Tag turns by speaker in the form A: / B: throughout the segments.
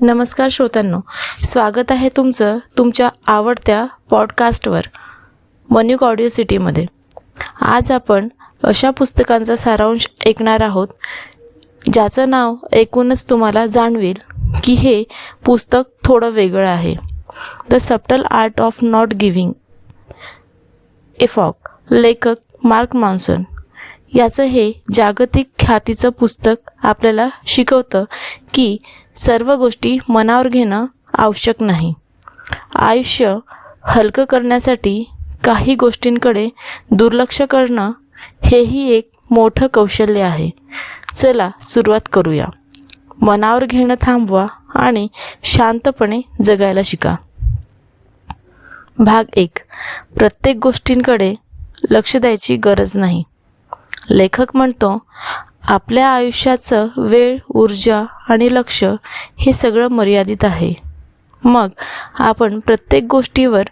A: नमस्कार श्रोत्यांनो स्वागत आहे तुमचं तुमच्या आवडत्या पॉडकास्टवर मन्यूक ऑडिओ सिटीमध्ये. आज आपण अशा पुस्तकांचा सारांश ऐकणार आहोत ज्याचं नाव ऐकूनच तुम्हाला जाणवेल की हे पुस्तक थोडं वेगळं आहे. The subtle art of not giving a fuck लेखक मार्क मॉन्सन. याचं हे जागतिक ख्यातीचं पुस्तक आपल्याला शिकवतं की सर्व गोष्टी मनावर घेणं आवश्यक नाही. आयुष्य हलकं करण्यासाठी काही गोष्टींकडे दुर्लक्ष करणं हेही एक मोठं कौशल्य आहे. चला सुरुवात करूया. मनावर घेणं थांबवा आणि शांतपणे जगायला शिका. भाग एक. प्रत्येक गोष्टींकडे लक्ष द्यायची गरज नाही. लेखक म्हणतो आपल्या आयुष्याचं वेळ ऊर्जा आणि लक्ष हे सगळं मर्यादित आहे. मग आपण प्रत्येक गोष्टीवर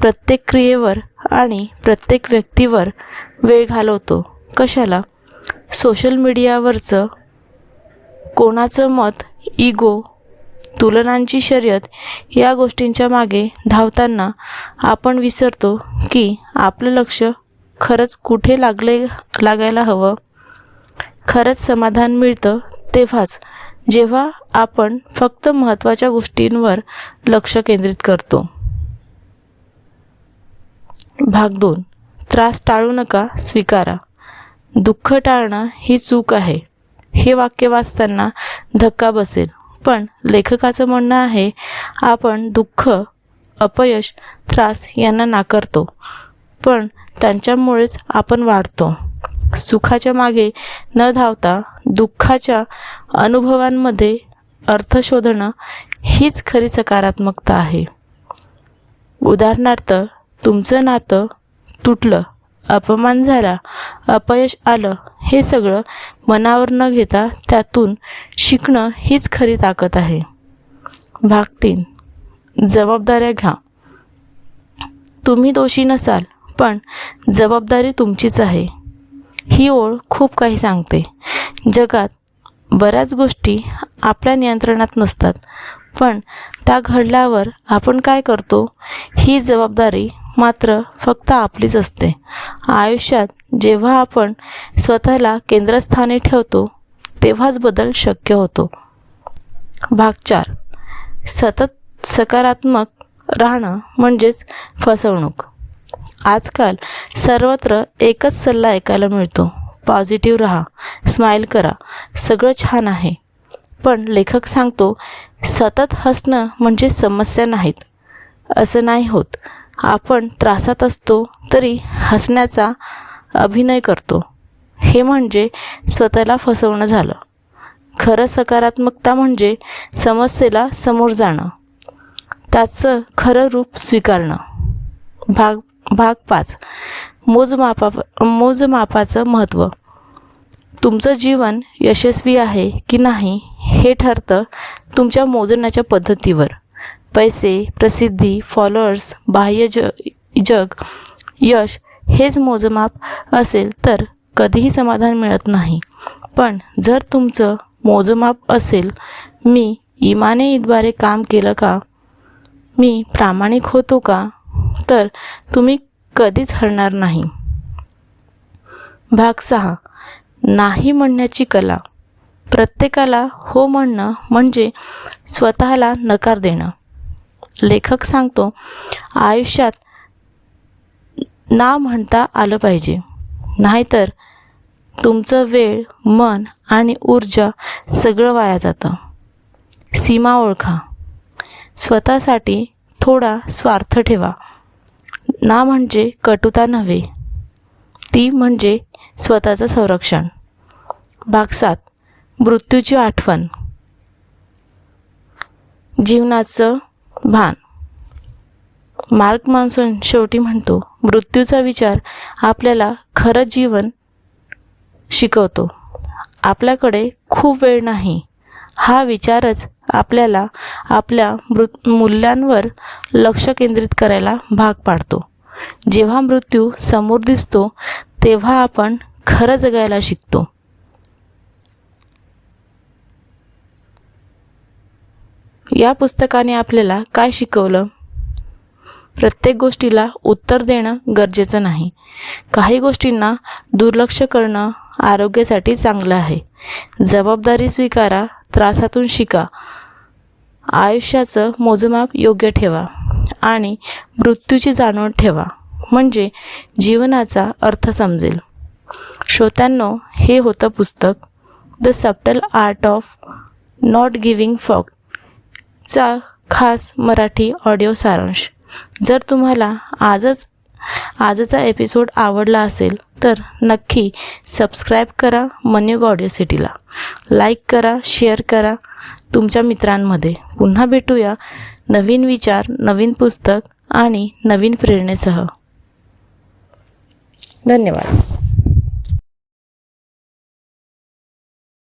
A: प्रत्येक क्रियेवर आणि प्रत्येक व्यक्तीवर वेळ घालवतो. कशाला? सोशल मीडियावरचं कोणाचं मत इगो तुलनांची शर्यत या गोष्टींच्या मागे धावताना आपण विसरतो की आपलं लक्ष खरंच कुठे लागले लागायला हवं? खरंच समाधान मिळतं तेव्हाच जेव्हा आपण फक्त महत्त्वाच्या गोष्टींवर लक्ष केंद्रित करतो. भाग दोन. त्रास टाळू नका स्वीकारा. दुःख टाळणं ही चूक आहे. हे वाक्य वाचताना धक्का बसेल. पण लेखकाचं म्हणणं आहे आपण दुःख अपयश त्रास यांना नाकारतो. पण त्यांच्यामुळेच आपण वाढतो. सुखाच्या मागे न धावता दुःखाच्या अनुभवांमध्ये अर्थ शोधणं हीच खरी सकारात्मकता आहे. उदाहरणार्थ तुमचं नातं तुटलं अपमान झाला अपयश आलं हे सगळं मनावर न घेता त्यातून शिकणं हीच खरी ताकद आहे. भाग तीन. जबाबदाऱ्या घ्या. तुम्ही दोषी नसाल पण जबाबदारी तुमचीच आहे. ही ओळ खूप काही सांगते. जगात बऱ्याच गोष्टी आपल्या नियंत्रणात नसतात. पण त्या घडल्यावर आपण काय करतो? ही जबाबदारी मात्र फक्त आपलीच असते. आयुष्यात जेव्हा आपण स्वतःला केंद्रस्थानी ठेवतो तेव्हाच बदल शक्य होतो. भाग चार. सतत सकारात्मक राहणं म्हणजेच फसवणूक. आजकाल सर्वत्र एकच सल्ला ऐकायला मिळतो. पॉझिटिव्ह राहा स्माईल करा सगळं छान आहे. पण लेखक सांगतो सतत हसणं म्हणजे समस्या नाहीत. असं नाही होत. आपण त्रासात असतो तरी हसण्याचा अभिनय करतो. हे म्हणजे स्वतःला फसवणं झालं. खरं सकारात्मकता म्हणजे समस्येला समोर जाणं. त्याचं खरं रूप स्वीकारणं. भाग भाग पाच. मोजमापा मोजमापाचं महत्त्व तुमचं जीवन यशस्वी आहे की नाही हे ठरतं तुमच्या मोजण्याच्या पद्धतीवर. पैसे प्रसिद्धी फॉलोअर्स बाह्य ज जग यश हेच मोजमाप असेल तर कधीही समाधान मिळत नाही. पण जर तुमचं मोजमाप असेल मी इमानेद्वारे काम केलं का? मी प्रामाणिक होतो का? तर तुम्ही कधीच हरणार नाही. भाग सहा. नाही म्हणण्याची कला. प्रत्येकाला हो म्हणणं म्हणजे स्वतःला नकार देणं. लेखक सांगतो आयुष्यात ना म्हणता आलं पाहिजे. नाहीतर तुमचं वेळ मन आणि ऊर्जा सगळं वाया जातं. सीमा ओळखा. स्वतःसाठी थोडा स्वार्थ ठेवा. ना म्हणजे कटुता नव्हे. ती म्हणजे स्वतःचं संरक्षण. भाग सात मृत्यूची आठवण. जीवनाचं भान. मार्क मान्सून शेवटी म्हणतो मृत्यूचा विचार आपल्याला खरं जीवन शिकवतो. आपल्याकडे खूप वेळ नाही. हा विचारच आपल्याला आपल्या मृ मूल्यांवर लक्ष केंद्रित करायला भाग पाडतो. जेव्हा मृत्यू समोर दिसतो तेव्हा आपण खरं जगायला शिकतो. या पुस्तकाने आपल्याला काय शिकवलं? प्रत्येक गोष्टीला उत्तर देणं गरजेचं नाही. काही गोष्टींना दुर्लक्ष करणं आरोग्यासाठी चांगलं आहे. जबाबदारी स्वीकारा त्रासातून शिका. आयुष्याचं मोजमाप योग्य ठेवा आणि मृत्यूची जाणून ठेवा. म्हणजे जीवनाचा अर्थ समजेल. श्रोत्यांनो हे होतं पुस्तक the subtle art of not giving fuck चा खास मराठी ऑडिओ सारांश. जर तुम्हाला आजच आजचा एपिसोड आवडला असेल तर नक्की सबस्क्राईब करा मन्युग ऑडिओ सिटीला. लाईक करा शेअर करा तुमच्या मित्रांमध्ये. पुन्हा भेटूया नवीन विचार नवीन पुस्तक आणि नवीन प्रेरणेसह. धन्यवाद.